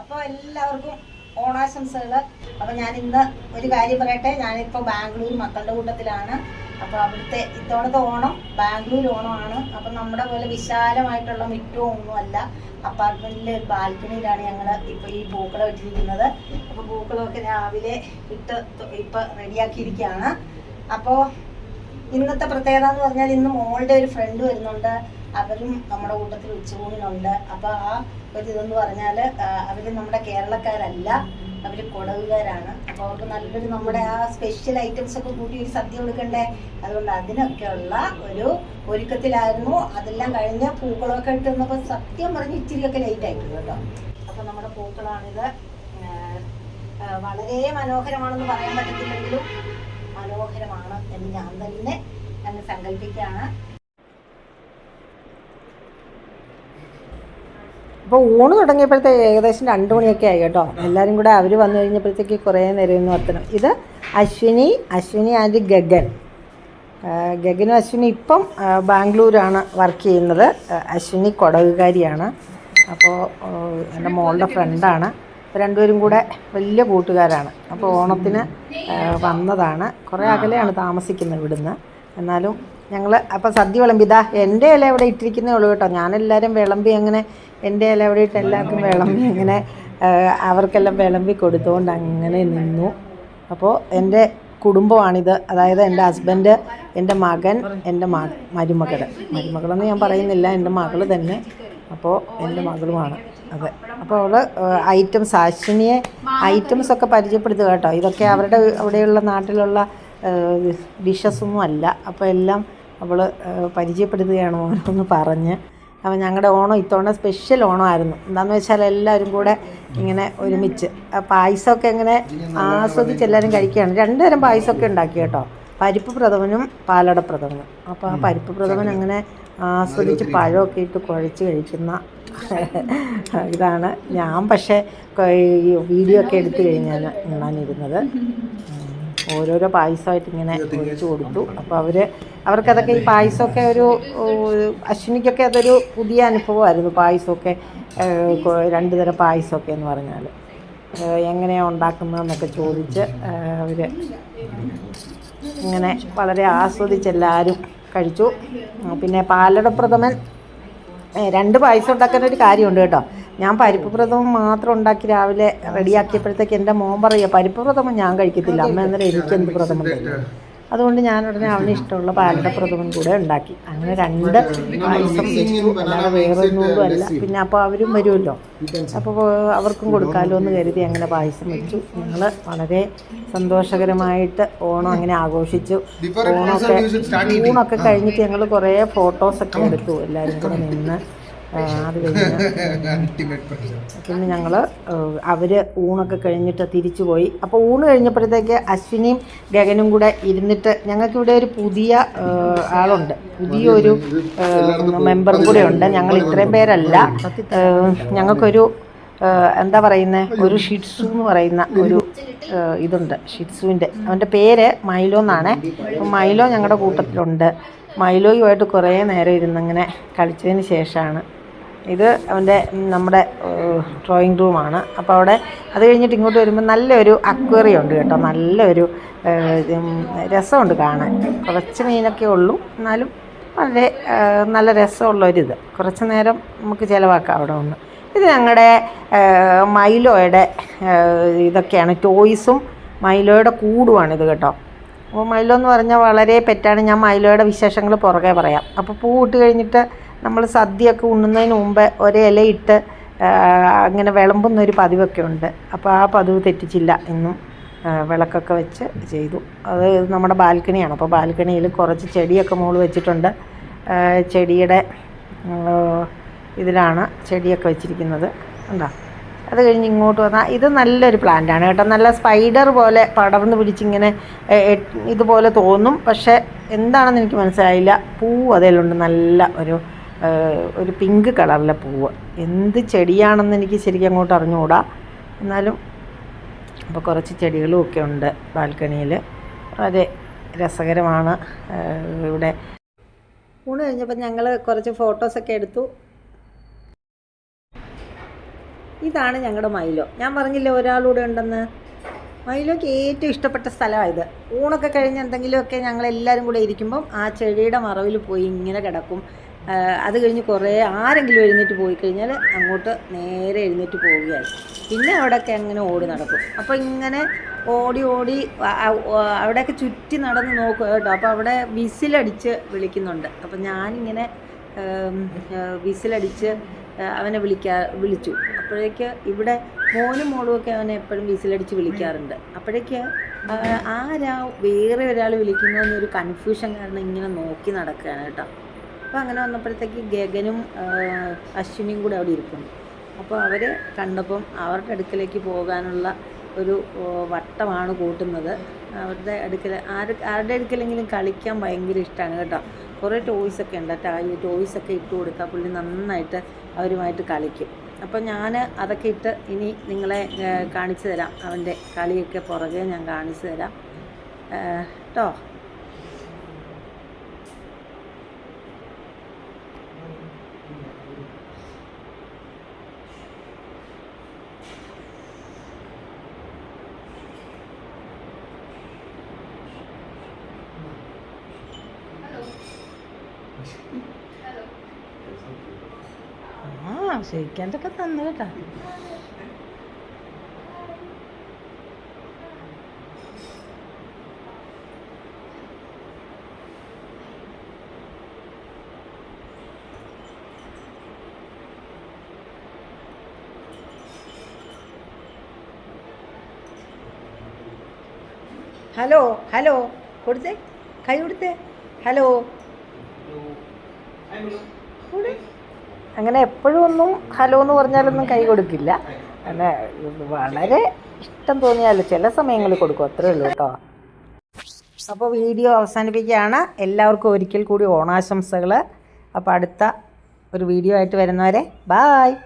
അപ്പോൾ എല്ലാവർക്കും ഓണാശംസകൾ അപ്പോൾ ഞാൻ ഇന്ന് ഒരു കാര്യം പറയട്ടെ? ഞാനിപ്പോൾ ബാംഗ്ലൂർ മക്കളുടെ കൂട്ടത്തിലാണ്. അപ്പോൾ അവിടുത്തെ ഇത്തവണത്തെ ഓണം ബാംഗ്ലൂർ ഓണമാണ്. അപ്പം നമ്മുടെ പോലെ വിശാലമായിട്ടുള്ള മിറ്റവും ഒന്നുമല്ല അപ്പാർട്ട്മെന്റിലെ ഒരു ബാൽക്കണിയിലാണ് ഞങ്ങൾ ഇപ്പോൾ ഈ പൂക്കളം വെച്ചിരിക്കുന്നത്. അപ്പോൾ പൂക്കളമൊക്കെ രാവിലെ ഇട്ട് ഇപ്പോൾ റെഡിയാക്കിയിരിക്കുകയാണ് അപ്പോൾ ഇന്നത്തെ പ്രത്യേകത എന്ന് പറഞ്ഞാൽ ഇന്ന് മോളുടെ ഒരു ഫ്രണ്ട് വരുന്നുണ്ട്. അവരും നമ്മുടെ കൂട്ടത്തിൽ ഉച്ചയൂണിനുണ്ട് അപ്പോൾ ആ ഒരു ഇതെന്ന് പറഞ്ഞാൽ അവർ നമ്മുടെ കേരളക്കാരല്ല അവർ കൊടകുകാരാണ്. അപ്പോൾ അവർക്ക് നല്ലൊരു നമ്മുടെ ആ സ്പെഷ്യൽ ഐറ്റംസ് ഒക്കെ കൂട്ടി ഒരു സദ്യ കൊടുക്കണ്ടേ? അതുകൊണ്ട് അതിനൊക്കെയുള്ള ഒരു ഒരുക്കത്തിലായിരുന്നു. അതെല്ലാം കഴിഞ്ഞ പൂക്കളൊക്കെ ഇട്ട് സത്യം പറഞ്ഞ് ഇച്ചിരിയൊക്കെ ലേറ്റ് ആയിട്ടുണ്ട് കേട്ടോ. അപ്പോൾ നമ്മുടെ പൂക്കളാണിത്. വളരെ മനോഹരമാണെന്ന് പറയാൻ പറ്റത്തില്ലെങ്കിലും മനോഹരമാണ് എന്ന് ഞാൻ തന്നെ അങ്ങ് സങ്കല്പിക്കുകയാണ് അപ്പോൾ ഊണ് തുടങ്ങിയപ്പോഴത്തേക്ക് ഏകദേശം രണ്ട് മണിയൊക്കെ ആയി കേട്ടോ. എല്ലാവരും കൂടെ അവർ വന്നു കഴിഞ്ഞപ്പോഴത്തേക്ക് കുറേ നേരം ഇന്ന് വർത്തനം. ഇത് അശ്വിനി അശ്വിനി ആൻഡ് ഗഗൻ. ഗഗനും അശ്വിനി ഇപ്പം ബാംഗ്ലൂരാണ് വർക്ക് ചെയ്യുന്നത്. അശ്വിനി കൊടകുകാരിയാണ്. അപ്പോൾ എന്റെ മോളുടെ ഫ്രണ്ടാണ്. രണ്ടുപേരും കൂടെ വലിയ കൂട്ടുകാരാണ്. അപ്പോൾ ഓണത്തിന് വന്നതാണ്. കുറേ അകലെയാണ് താമസിക്കുന്നത് ഇവിടുന്ന്. എന്നാലും ഞങ്ങൾ അപ്പോൾ സദ്യ വിളമ്പി. ഇതാ എന്റെ ഇല ഇവിടെ ഇട്ടിരിക്കുന്നേ ഉള്ളൂ കേട്ടോ. ഞാനെല്ലാവരും വിളമ്പി അങ്ങനെ എന്റെ ഇല ഇവിടെ ഇട്ട് എല്ലാവർക്കും വിളമ്പി അങ്ങനെ അവർക്കെല്ലാം വിളമ്പി കൊടുത്തുകൊണ്ട് അങ്ങനെ നിന്നു. അപ്പോൾ എന്റെ കുടുംബമാണിത്. അതായത് എന്റെ ഹസ്ബൻഡ് എന്റെ മകൻ എന്റെ മ മരുമകൾ മരുമകളെന്ന് ഞാൻ പറയുന്നില്ല എന്റെ മകൾ തന്നെ. അപ്പോൾ എന്റെ മകളുമാണ്. അതെ. അപ്പോൾ അവൾ ഐറ്റംസ് അശ്വിനിയെ ഐറ്റംസ് ഒക്കെ പരിചയപ്പെടുത്തുക കേട്ടോ. ഇതൊക്കെ അവരുടെ അവിടെയുള്ള നാട്ടിലുള്ള ഡിഷസ് ഒന്നും അല്ല. അപ്പോൾ എല്ലാം അവൾ പരിചയപ്പെടുത്തുകയാണ് ഓരോന്ന് പറഞ്ഞ്. അപ്പോൾ ഞങ്ങളുടെ ഓണം ഇത്തവണ സ്പെഷ്യൽ ഓണമായിരുന്നു എന്താണെന്ന് വെച്ചാൽ എല്ലാവരും കൂടെ ഇങ്ങനെ ഒരുമിച്ച്. പായസമൊക്കെ ഇങ്ങനെ ആസ്വദിച്ച് എല്ലാവരും കഴിക്കുകയാണ്. രണ്ടുതരം പായസമൊക്കെ ഉണ്ടാക്കി കേട്ടോ. പരിപ്പ് പ്രഥമനും പാലട പ്രഥമനും. അപ്പോൾ ആ പരിപ്പ് പ്രഥമൻ അങ്ങനെ ആസ്വദിച്ച് പഴമൊക്കെ ഇട്ട് കുഴച്ച് കഴിക്കുന്ന ഇതാണ് ഞാൻ. പക്ഷേ ഈ വീഡിയോ ഒക്കെ എടുത്തു കഴിഞ്ഞാൽ ഉണ്ണാനിരുന്നത്. ഓരോരോ പായസമായിട്ട് ഇങ്ങനെ ഒഴിച്ചു കൊടുത്തു. അപ്പോൾ അവർ അവർക്കതൊക്കെ ഈ പായസമൊക്കെ ഒരു അശ്വിനിക്കൊക്കെ അതൊരു പുതിയ അനുഭവമായിരുന്നു പായസമൊക്കെ രണ്ടു തരം പായസമൊക്കെ എന്ന് പറഞ്ഞാൽ എങ്ങനെയാണ് ഉണ്ടാക്കുന്നതെന്നൊക്കെ ചോദിച്ച് അവർ ഇങ്ങനെ വളരെ ആസ്വദിച്ച് എല്ലാവരും കഴിച്ചു. പിന്നെ പാലട പ്രഥമൻ രണ്ട് പായസം ഉണ്ടാക്കാൻ ഒരു കാര്യമുണ്ട് കേട്ടോ. ഞാൻ പരിപ്പ് പ്രഥമം മാത്രം ഉണ്ടാക്കി രാവിലെ റെഡിയാക്കിയപ്പോഴത്തേക്ക് എന്റെ മോൻ പറയുക പരിപ്പ് പ്രഥമം ഞാൻ കഴിക്കത്തില്ല. അമ്മ അന്നേരം എനിക്ക് എന്ത് പ്രഥമൻ തരും? അതുകൊണ്ട് ഞാൻ ഉടനെ അവന് ഇഷ്ടമുള്ള പാലട പ്രഥമൻ കൂടെ ഉണ്ടാക്കി. അങ്ങനെ രണ്ട് പായസം വെച്ചു. അല്ലാതെ വേറൊന്നും അല്ല. പിന്നെ അപ്പോൾ അവരും വരുമല്ലോ. അപ്പോൾ അവർക്കും കൊടുക്കാമല്ലോ എന്ന് കരുതി അങ്ങനെ പായസം വെച്ചു. ഞങ്ങൾ വളരെ സന്തോഷകരമായിട്ട് ഓണം അങ്ങനെ ആഘോഷിച്ചു. ഓണമൊക്കെ ഊണൊക്കെ കഴിഞ്ഞിട്ട് ഞങ്ങൾ കുറേ ഫോട്ടോസൊക്കെ എടുത്തു. എല്ലാവരും കൂടെ നിന്ന് പിന്നെ ഞങ്ങൾ അവർ ഊണൊക്കെ കഴിഞ്ഞിട്ട് തിരിച്ചു പോയി. അപ്പോൾ ഊണ് കഴിഞ്ഞപ്പോഴത്തേക്ക് അശ്വിനിയും ഗഗനും കൂടെ ഇരുന്നിട്ട് ഞങ്ങൾക്കിവിടെ ഒരു പുതിയ ആളുണ്ട്. പുതിയൊരു മെമ്പറും കൂടെ ഉണ്ട്. ഞങ്ങൾ ഇത്രയും പേരല്ല. ഞങ്ങൾക്കൊരു എന്താ പറയുന്നത് ഒരു ഷിറ്റ്സു എന്ന് പറയുന്ന ഒരു ഇതുണ്ട്. ഷിറ്റ്സുവിന്റെ അവന്റെ പേര് മൈലോ എന്നാണ്. മൈലോ ഞങ്ങളുടെ കൂട്ടത്തിലുണ്ട്. മൈലോയുമായിട്ട് കുറേ നേരം ഇരുന്നിങ്ങനെ കളിച്ചതിന് ശേഷമാണ് ഇത് അവന്റെ നമ്മുടെ ഡ്രോയിങ് റൂമാണ് അപ്പോൾ അവിടെ അത് കഴിഞ്ഞിട്ട് ഇങ്ങോട്ട് വരുമ്പോൾ നല്ലൊരു അക്വേറിയം ഉണ്ട് കേട്ടോ. നല്ലൊരു രസമുണ്ട് കാണാൻ. കുറച്ച് മീനൊക്കെ ഉള്ളൂ. എന്നാലും വളരെ നല്ല രസമുള്ളൊരിത്. കുറച്ച് നേരം നമുക്ക് ചിലവാക്കാം അവിടെ ഒന്ന് ഇത് ഞങ്ങളുടെ മൈലോയുടെ ഇതൊക്കെയാണ്. ടോയ്സും മൈലോയുടെ കൂടുമാണ് ഇത് കേട്ടോ. അപ്പോൾ മൈലോ എന്ന് പറഞ്ഞാൽ വളരെ പെറ്റാണ്. ഞാൻ മൈലോയുടെ വിശേഷങ്ങൾ പുറകെ പറയാം. അപ്പോൾ പൂ ഇട്ട് കഴിഞ്ഞിട്ട് നമ്മൾ സദ്യയൊക്കെ ഉണ്ണുന്നതിന് മുമ്പ് ഒരേ ഇലയിട്ട് അങ്ങനെ വിളമ്പുന്ന ഒരു പതിവൊക്കെ ഉണ്ട്. അപ്പോൾ ആ പതിവ് തെറ്റിച്ചില്ല ഇന്നും വിളക്കൊക്കെ വെച്ച് ചെയ്തു. അത് നമ്മുടെ ബാൽക്കണിയാണ്. അപ്പോൾ ബാൽക്കണിയിൽ കുറച്ച് ചെടിയൊക്കെ മുകളിൽ വെച്ചിട്ടുണ്ട്. ചെടിയുടെ ഇതിലാണ് ചെടിയൊക്കെ വെച്ചിരിക്കുന്നത്. എന്താ അത് കഴിഞ്ഞ് ഇങ്ങോട്ട് വന്നാൽ ഇത് നല്ലൊരു പ്ലാന്റാണ് കേട്ടോ. നല്ല സ്പൈഡർ പോലെ പടർന്ന് പിടിച്ചിങ്ങനെ ഇതുപോലെ തോന്നും. പക്ഷേ എന്താണെന്ന് എനിക്ക് മനസ്സിലായില്ല. പൂ അതിലുണ്ട്. നല്ല ഒരു ഒരു പിങ്ക് കളറിലെ പൂവ്. എന്ത് ചെടിയാണെന്ന് എനിക്ക് ശരിക്കും അങ്ങോട്ട് അറിഞ്ഞുകൂടാ. എന്നാലും അപ്പോൾ കുറച്ച് ചെടികളും ഒക്കെ ഉണ്ട് ബാൽക്കണിയിൽ വളരെ രസകരമാണ്. ഇവിടെ ഊണ് കഴിഞ്ഞപ്പോൾ ഞങ്ങൾ കുറച്ച് ഫോട്ടോസൊക്കെ എടുത്തു. ഇതാണ് ഞങ്ങളുടെ മൈലോ. ഞാൻ പറഞ്ഞില്ലേ ഒരാളൂടെ ഉണ്ടെന്ന്? മൈലോക്ക് ഏറ്റവും ഇഷ്ടപ്പെട്ട സ്ഥലമായത് ഊണൊക്കെ കഴിഞ്ഞ് എന്തെങ്കിലുമൊക്കെ ഞങ്ങളെല്ലാവരും കൂടെ ഇരിക്കുമ്പം ആ ചെടിയുടെ മറവിൽ പോയി ഇങ്ങനെ കിടക്കും. അത് കഴിഞ്ഞ് കുറേ ആരെങ്കിലും എഴുന്നേറ്റ് പോയി കഴിഞ്ഞാൽ അങ്ങോട്ട് നേരെ എഴുന്നേറ്റ് പോവുകയായി. പിന്നെ അവിടെയൊക്കെ അങ്ങനെ ഓടി നടക്കും. അപ്പോൾ ഇങ്ങനെ ഓടി ഓടി അവിടെയൊക്കെ ചുറ്റി നടന്ന് നോക്കുക കേട്ടോ. അപ്പോൾ അവിടെ വിസിലടിച്ച് വിളിക്കുന്നുണ്ട്. അപ്പോൾ ഞാനിങ്ങനെ വിസിലടിച്ച് അവനെ വിളിക്കാ വിളിച്ചു. അപ്പോഴേക്ക് ഇവിടെ മോനും മോളും ഒക്കെ അവനെ എപ്പോഴും വിസിലടിച്ച് വിളിക്കാറുണ്ട്. അപ്പോഴേക്ക് ആരാ വേറെ ഒരാൾ വിളിക്കുന്നു എന്നൊരു കൺഫ്യൂഷൻ കാരണം ഇങ്ങനെ നോക്കി നടക്കുകയാണ് കേട്ടോ. അപ്പോൾ അങ്ങനെ വന്നപ്പോഴത്തേക്ക് ഗഗനും അശ്വിനിയും കൂടെ അവിടെ ഇരിക്കുന്നു. അപ്പോൾ അവർ കണ്ടപ്പം അവരുടെ അടുക്കലേക്ക് പോകാനുള്ള ഒരു വട്ടമാണ് കൂട്ടുന്നത്. അവരുടെ അടുക്കൽ ആര് ആരുടെ അടുക്കലെങ്കിലും കളിക്കാൻ ഭയങ്കര ഇഷ്ടമാണ് കേട്ടോ. കുറേ ടോയ്സൊക്കെ ഉണ്ട് ടായ് ടോയ്സൊക്കെ ഇട്ട് കൊടുത്താൽ പുള്ളി നന്നായിട്ട് അവരുമായിട്ട് കളിക്കും. അപ്പോൾ ഞാൻ അതൊക്കെ ഇട്ട് ഇനി നിങ്ങളെ കാണിച്ചു തരാം. അവന്റെ കളിയൊക്കെ പുറകെ ഞാൻ കാണിച്ചു തരാം. കേട്ടോ ആ ക്ഷയിക്കാന്റെയൊക്കെ തന്നു കേട്ടോ. ഹലോ ഹലോ കൊടുത്തേ? കൈ കൊടുത്തേ? ഹലോ. കൊടു. അങ്ങനെ എപ്പോഴും ഒന്നും ഹലോ എന്ന് പറഞ്ഞാലൊന്നും കൈ കൊടുക്കില്ല. അങ്ങനെ വളരെ ഇഷ്ടം തോന്നിയാൽ ചില സമയങ്ങളിൽ കൊടുക്കും. അത്രേ ഉള്ളൂ കേട്ടോ. അപ്പോൾ വീഡിയോ അവസാനിപ്പിക്കുകയാണ്. എല്ലാവർക്കും ഒരിക്കൽ കൂടി ഓണാശംസകൾ അപ്പോൾ അടുത്ത ഒരു വീഡിയോ ആയിട്ട് വരുന്നവരെ ബായ്